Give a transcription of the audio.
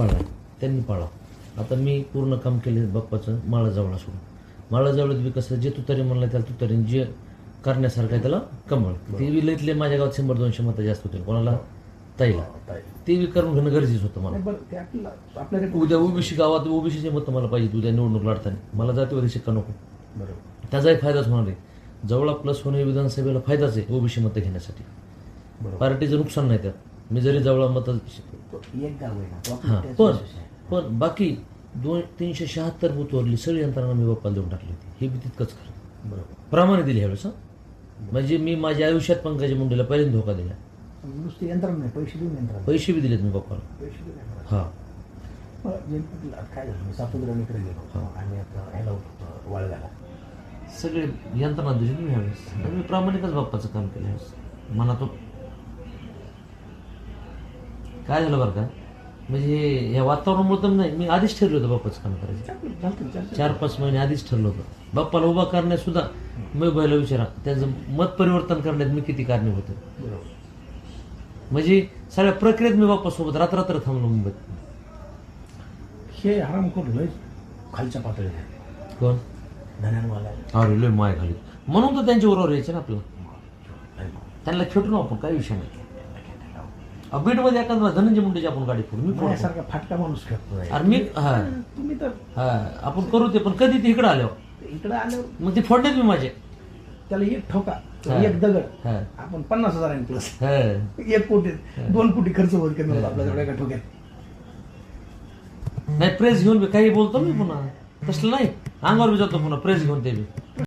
पाळला त्यांनी पाळा. आता मी पूर्ण काम केले बाप्पाचं माळा जवळ सोडून माळा जवळ बी कसं जे तुतारी म्हणलं त्याला तुतारीन जे करण्यासारखं आहे त्याला कमळ. ते बी लईतले माझ्या गावात शंभर दोनशे मतं जास्त होतील. कोणाला? ताईला. ताई. ते बी करून घेणं गरजेचं होतं मला. आपल्याला उद्या ओबीसी गावात ओबीसीचे मतं मला पाहिजे उद्या निवडणूक लढताना. मला जातीवादी शिक्का नको. बरोबर. त्याचाही फायदाच होणार आहे. जवळ प्लस होणे विधानसभेला फायदाच आहे ओबीसी मतं घेण्यासाठी. पार्टीचं नुकसान नाही त्यात. मी जरी जवळ मतं एक गाव आहे ना तो हां आपल्या पण. पण बाकी दोन तीनशे शहात्तर बुथवरली सगळी यंत्रणा मी बाप्पाला देऊन टाकली होती. हे बी तितकंच खरं. बरोबर. प्रमाणे दिली ह्यावेळेस हं. म्हणजे मी माझ्या आयुष्यात पंकजा मुंडेला पहिल्यांदा धोका दिला. नुसते यंत्रणा नाही पैसे देऊन यंत्रणा. पैसे बी दिलेत मी बाप्पाला. पैसे देऊन यंत्रणा. हा. मग काय झालं मी सातुद्राणीकडे गेलो आणि आता ह्याला होतो वाळव्याला. सगळे यंत्रणा दिली मी ह्यावेळेस. आणि मी प्रामाणिकच बाप्पाचं काम केलं ह्यावेळेस. मनातून काय झालं बरं का? म्हणजे या वातावरणामुळे तर नाही. मी आधीच ठरलं होतं बाप्पाचं काम करायचं. चार पाच महिने आधीच ठरलं होतं. बाप्पाला उभा करण्यात सुद्धा मी बैला विचारा. त्याचं मत परिवर्तन करण्यात मी किती कारणीभूत होतो बरोबर. म्हणजे सगळ्या प्रक्रियेत मी बाप्पासोबत रात्र थांबलो मुंबईत. हे हरामखोर लय खालच्या पातळीवर आहे. कोण? धन्यानवाला अरे लय माय खाली. म्हणून तर त्यांच्या बरोबर यायचे ना आपल्याला. त्यांना खेटू ना आपण काही विषय नाही. बीडमध्ये एखादा धनंजय मुंडेची आपण गाडी फोडू. मी माझ्यासारखा फाटका माणूस अरे मी हा. तुम्ही तर हा आपण करू ते पण कधी ते इकडे आल्यावर? इकडे आल्यावर मग ते फोडण्यात मी माझे त्याला एक ठोका हा. एक दगड. हा. आपण पन्नास हजार प्लस हा. एक कोटी दोन कोटी खर्च होईल कमी होईल आपल्या एका ठोक्यात. नाही प्रेस घेऊन बी काही बोलतो मी पुन्हा. तसलं नाही. अंगावर बी जातो पुन्हा प्रेस घेऊन ते बी.